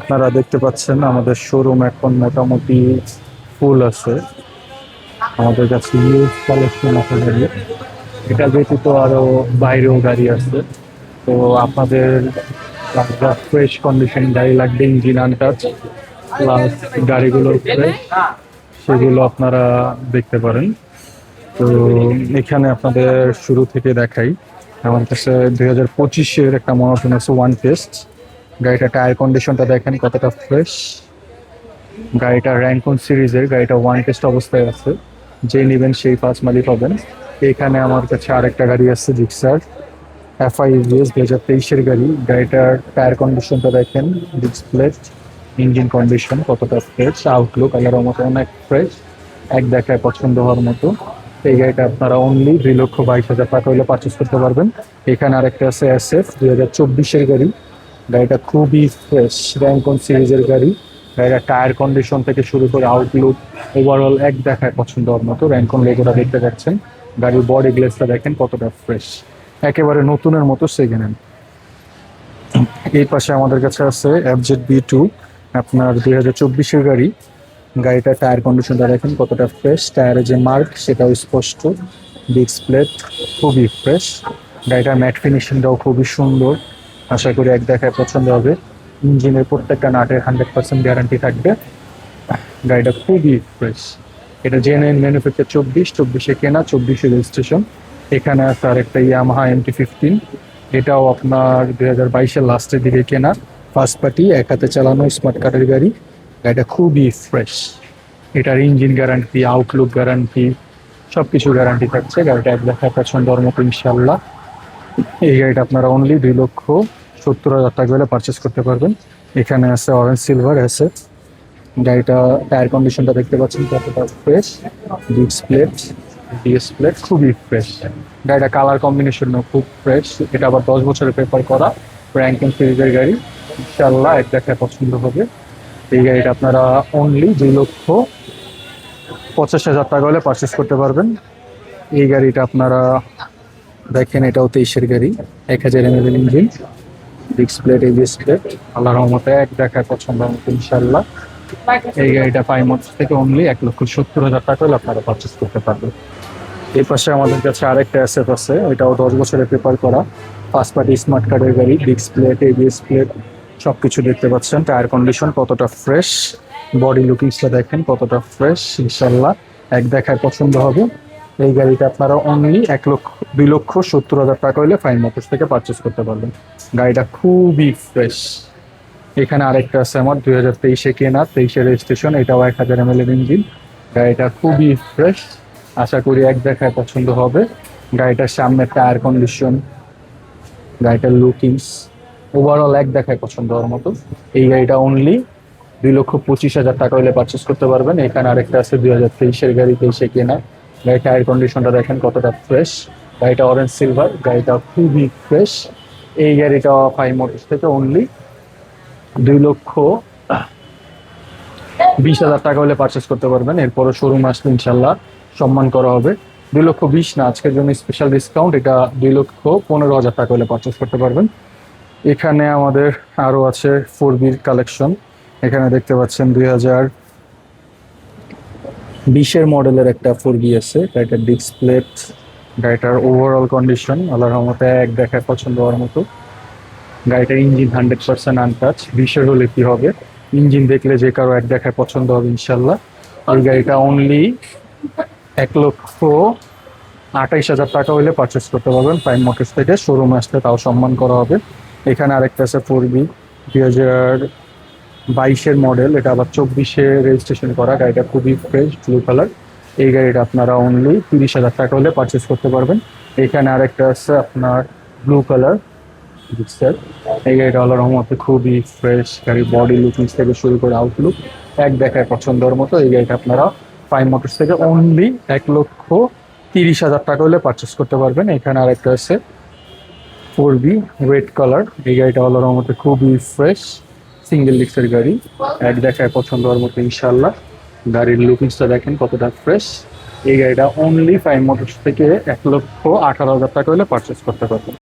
আপনারা দেখতে পাচ্ছেন আমাদের শোরুম এখন মোটামুটি ফুল আছে। আমাদের কাছে ইউজ কালেকশন আছে এটা ব্যতীত আরও বাইরেও গাড়ি আছে। তো আপনাদের ফ্রেশ কন্ডিশন গাড়ি লাগবে ইঞ্জিন আনটাচ প্লাস গাড়িগুলো সেগুলো আপনারা দেখতে পারেন। তো এখানে আপনাদের শুরু থেকে দেখাই। আমার কাছে দুই হাজার পঁচিশের একটা মনোটন আছে ওয়ান টেস্ট গাড়িটা টায়ার কন্ডিশনটা দেখেন কতটা ফ্রেশ গাড়িটা র্যাঙ্কন সিরিজের গাড়িটা ওয়ান টেস্ট অবস্থায় আছে। যে নেবেন সেই পাঁচ মালিক হবেন। এখানে আমার কাছে আরেকটা গাড়ি আছে জিক্সার এফআই ইভিএস দু হাজার তেইশের গাড়ি। গাড়িটার টায়ার কন্ডিশনটা দেখেন ডিসপ্লে ইঞ্জিন কন্ডিশন কতটা ফ্রেশ আউটলুক আল্লাহর মতো অনেক ফ্রেশ এক দেখায় পছন্দ হওয়ার মতো। এই গাড়িটা আপনারা অনলি দুই লক্ষ বাইশ হাজার টাকা হলে পারচেস করতে পারবেন। এখানে আরেকটা আছে এস এফ দুই হাজার চব্বিশের গাড়ি। গাড়িটা খুবই ফ্রেশ র্যাঙ্কন সিরিজের গাড়ি। গাড়িটা টায়ার কন্ডিশন থেকে শুরু করে আউটলুক ওভারঅল এক দেখায় পছন্দ হওয়ার মতো। র্যাঙ্কন লেগোটা দেখতে পাচ্ছেন। গাড়ির বডি গ্লেসটা দেখেন কতটা ফ্রেশ একেবারে নতুনের মতো সেকেন্ড হ্যান্ড এই পাশে আমাদের কাছে আছে এফজেড বি টু আপনার দুই হাজার চব্বিশের গাড়ি। গাড়িটা টায়ার কন্ডিশনটা দেখেন কতটা ফ্রেশ টায়ারে যে মার্ক সেটাও স্পষ্ট। ডিসপ্লে খুবই ফ্রেশ গাড়িটার ম্যাট ফিনিশিংটাও খুবই সুন্দর। আশা করি এক দেখায় পছন্দ হবে। ইঞ্জিনের প্রত্যেকটা নাটের হান্ড্রেড পার্সেন্ট গ্যারান্টি থাকবে। গাড়িটা খুবই ফ্রেশ এটা জেনুইন ম্যানুফ্যাকচার চব্বিশ, চব্বিশে কেনা, চব্বিশে রেজিস্ট্রেশন এখানে আছে আরেকটা ইয়ামাহা এমটি ফিফটিন এটাও আপনার দুই হাজার বাইশের লাস্টের দিকে কেনা। ফার্স্ট পার্টি এক হাতে চালানো স্মার্ট কার্ডের গাড়ি। গাড়িটা খুবই ফ্রেশ এটার ইঞ্জিন গ্যারান্টি আউটলুক গ্যারান্টি সব কিছু গ্যারান্টি থাকছে। গাড়িটা এক দেখা পছন্দ মতো ইনশাল্লাহ এই গাড়িটা আপনারা অনলি দুই লক্ষ সত্তর হাজার টাকা হলে পারচেস করতে পারবেন। এখানে আছে অরেঞ্জ সিলভার আছে। গাড়িটা টায়ার কন্ডিশনটা দেখতে পাচ্ছেন, কতটা fresh disc plate DS plate খুবই ফ্রেশ গাড়িটা কালার কম্বিনেশনও খুব ফ্রেশ এটা আবার দশ বছরের পেপার করা র্যাঙ্কিং সিরিজের গাড়ি। ইনশাল্লাহ এক দেখায় পছন্দ হবে। এই গাড়িটা আপনারা অনলি দুই লক্ষ পঞ্চাশ হাজার টাকা হলে পারচেস করতে পারবেন। এই গাড়িটা আপনারা দেখেন, এটাও তেইশের গাড়ি, এক হাজার ML engine disc plate ABS plate আল্লাহ রহমতে এক দেখায় পছন্দ মতো ইনশাল্লাহ এই গাড়িটা পাই মোটর থেকে অনলি এক লক্ষ সত্তর হাজার টাকা হলে আপনারা পারচেস করতে পারবেন। এই পাশে আমাদের কাছে আরেকটা অ্যাসেট আছে, এটাও দশ বছরের পেপার করা। ফার্স্ট পার্টি স্মার্ট কার্ডের গাড়ি ডিস্ক প্লেট এবিএস প্লেট সব কিছু দেখতে পাচ্ছেন। টায়ার কন্ডিশন কতটা ফ্রেশ বডি লুকিংসটা দেখেন কতটা ফ্রেশ ইনশাল্লাহ এক দেখায় পছন্দ হবে। এই গাড়িটা আপনারা অনলি এক লক্ষ, দুই লক্ষ সত্তর হাজার টাকা হলে ফাইন মোটরস থেকে পারচেস করতে পারবেন। গাড়িটা খুবই ফ্রেশ এখানে আরেকটা আছে আমার, দুই হাজার তেইশে কেনা, তেইশে রেজিস্ট্রেশন এটাও এক হাজার এম এল এর ইঞ্জিন গাড়িটা খুবই ফ্রেশ আশা করি এক দেখায় পছন্দ হবে। গাড়িটার সামনে টায়ার কন্ডিশন গাড়িটার লুকিংস ওভারঅল এক দেখায় পছন্দ হওয়ার মতো। এই গাড়িটা অনলি দুই লক্ষ পঁচিশ হাজার টাকা হলে পারচেস করতে পারবেন। এখানে আরেকটা আছে, দুই হাজার তেইশের গাড়ি, তেইশে কেনা। গাড়ির টায়ার কন্ডিশনটা দেখেন কতটা ফ্রেশ গাড়িটা অরেঞ্জ সিলভার গাড়িটা খুবই ফ্রেশ এই গাড়িটা ফাইভ মোটরস থেকে অনলি দুই লক্ষ বিশ হাজার টাকা হলে পারচেস করতে পারবেন। এরপরও শোরুম আসলে ইনশাল্লাহ সম্মান করা হবে। দুই লক্ষ বিশ না, আজকের জন্য স্পেশাল ডিসকাউন্ট এটা দুই লক্ষ পনেরো হাজার টাকা হলে পারচেস করতে পারবেন। এখানে আমাদের আরও আছে ফোর বির কালেকশন এখানে দেখতে পাচ্ছেন দুই হাজার বিশের মডেলের একটা ফোর আছে, গাড়িটার ডিসপ্লেট গাড়িটার ওভারঅল কন্ডিশন আল্লাহ রহমতে এক দেখায় পছন্দ হওয়ার মতো। গাড়িটার ইঞ্জিন হান্ড্রেড পার্সেন্ট আনটাচ বিশের হলে কি হবে? ইঞ্জিন দেখলে যে কারও এক দেখায় পছন্দ হবে ইনশাল্লাহ এই গাড়িটা অনলি এক লক্ষ আঠাইশ হাজার টাকা হলে পারচেস করতে পারবেন। প্রাইম মোটরস থেকে শোরুম আসতে তাও সম্মান করা হবে। এখানে আরেকটা আছে ফোর বি দুই হাজার বাইশের মডেল এটা আবার চব্বিশে রেজিস্ট্রেশন করা, গাড়িটা খুবই ফ্রেশ ব্লু কালার এই গাড়িটা আপনারা অনলি তিরিশ হাজার টাকা হলে পারচেস করতে পারবেন। এখানে আরেকটা আছে আপনার ব্লু কালার স্যার এই গাড়িটা আল্লাহ রহমতে খুবই ফ্রেশ গাড়ির বডি লুকিংস থেকে শুরু করে আউটলুক এক দেখায় পছন্দের মতো। এই গাড়িটা আপনারা ফাইভ মোটরস থেকে অনলি এক লক্ষ তিরিশ হাজার টাকা হলে পারচেস করতে পারবেন। এখানে আরেকটা আছে ফোর বি রেড কালার এই গাড়িটা আল্লাহ রহমতে খুবই ফ্রেশ সিঙ্গেল ডিক্সের গাড়ি, এক দেখায় পছন্দ হওয়ার মতো ইনশাল্লাহ গাড়ির লুকিংসটা দেখেন কতটা ফ্রেশ এই গাড়িটা অনলি ফাইভ মোটরস থেকে এক লক্ষ আঠারো হাজার টাকা হলে পারচেস করতে পারবেন।